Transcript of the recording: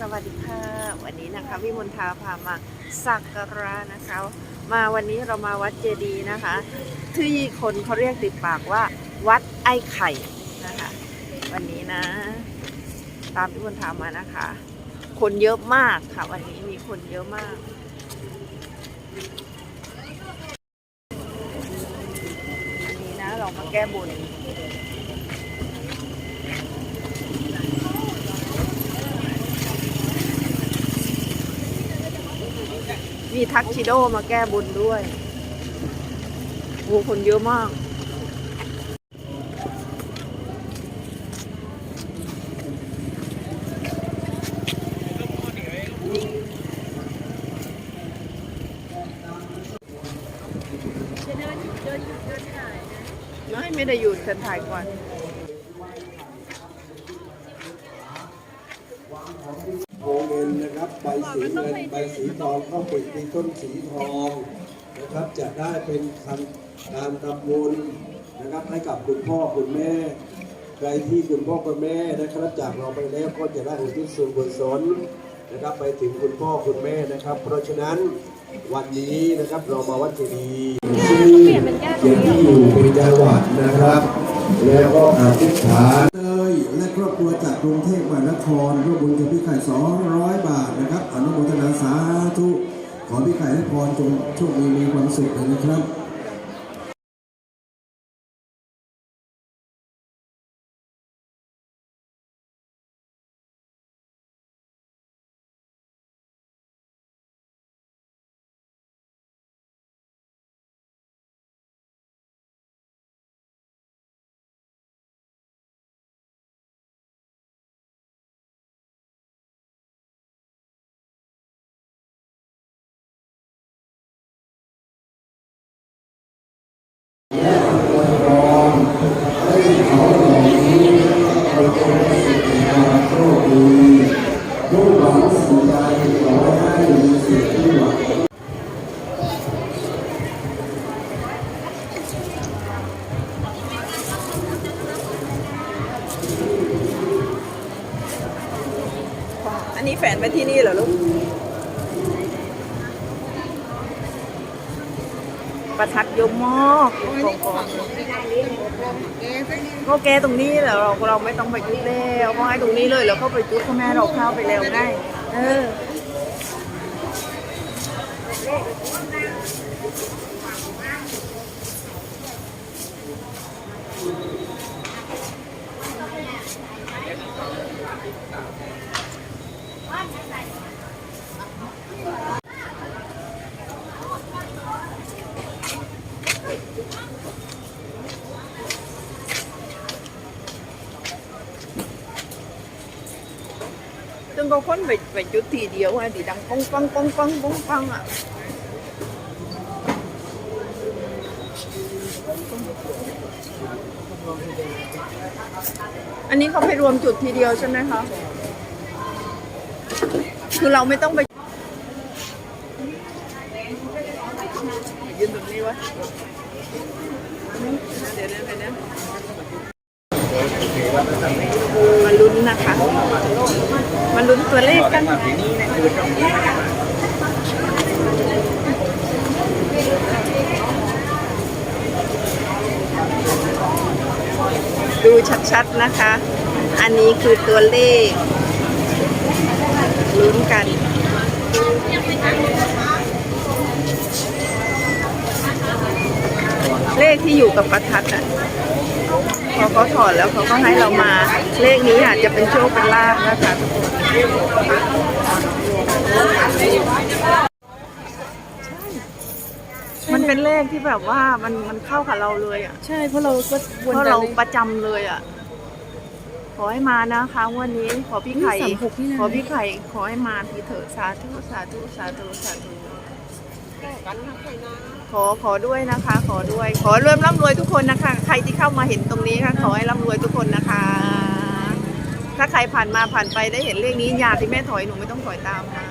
สวัสดีค่ะ วันนี้นะคะวิมลทาพามาสักการะนะคะ มาวันนี้เรามาวัดเจดีย์นะคะ ที่คนเขาเรียกติดปากว่า วัดไอ้ไข่นะคะ วันนี้นะ ตามวิมลทามานะคะ คนเยอะมากค่ะ วันนี้มีคนเยอะมากอันนี้นะ เรามาแก้บน มีทักชิโดมาแก้บุญด้วยโอ้คนเยอะมาก ไม่ไม่ได้หยุดฉันถ่ายก่อน โอเงินนะครับใบสีเงินใบสีทองเข้าปิดในต้นสีทองนะครับจะได้เป็นคันการทำบุญนะครับให้กับคุณพ่อคุณแม่ ใครที่คุณพ่อคุณแม่นะครับจากเราไปแล้วก็จะได้อุทิศส่วนกุศลนะครับไปถึงคุณพ่อคุณแม่นะครับ เพราะฉะนั้นวันนี้นะครับเรามาวัดเจดีย์ที่ยังที่อยู่เป็นจังหวัดนะครับ แล้วก็อธิษฐาน เลยและครอบครัวจากกรุงเทพมหานครร่วมบุญกับพี่ไข่200 บาทนะครับอนุโมทนาสาธุขอพี่ไข่ให้พรจงโชคดีมีความสุขนะครับ นนี้แฝนไปที่นี่เหรอลูก ประทัดเยอะมากกองกองก็แกตรงนี้เหรอเราเราไม่ต้องไปจุดแล้วเพราะให้ตรงนี้เลยแล้วเข้าไปจุดพ่อแม่เราเข้าไปแล้วได้ เออ ซึ่งก็คนไปไปจุดทีเดียวไงที่ดังปองปังปองปังปองปังอะอันนี้เขาไปรวมจุดทีเดียวใช่ไหมคะคือเราไม่ต้องไปยืนตรงนี้วะเดี๋ยวนะเดี๋ยวนะมาลุ้นนะคะ มาลุ้น ตัวเลขกันดูชัดๆนะคะ อันนี้คือตัวเลขลุ้นกันเลขที่อยู่กับประทัดอะ พอเขาถอดแล้วเขาก็ให้เรามาเลขนี้อาจจะเป็นโชคเป็นลาภนะคะทุกคนมันเป็นเลขที่แบบว่ามันมันเข้ากับเราเลยอะใช่เพราะเราก็เพราะเราประจำเลยอะขอให้มานะคะงวันนี้ขอพี่ไข่สามหกนี่นะขอพี่ไข่ขอให้มาทีเถอะสาธุสาธุสาธุสาธุ ขอขอด้วยนะคะ ขอด้วย ขอร่วมร่ำรวยทุกคนนะคะ ใครที่เข้ามาเห็นตรงนี้ค่ะ ขอให้ร่ำรวยทุกคนนะคะ ถ้าใครผ่านมาผ่านไปได้เห็นเลขนี้อยาที่แม่ถอยหนูไม่ต้องถอยตามค่ะ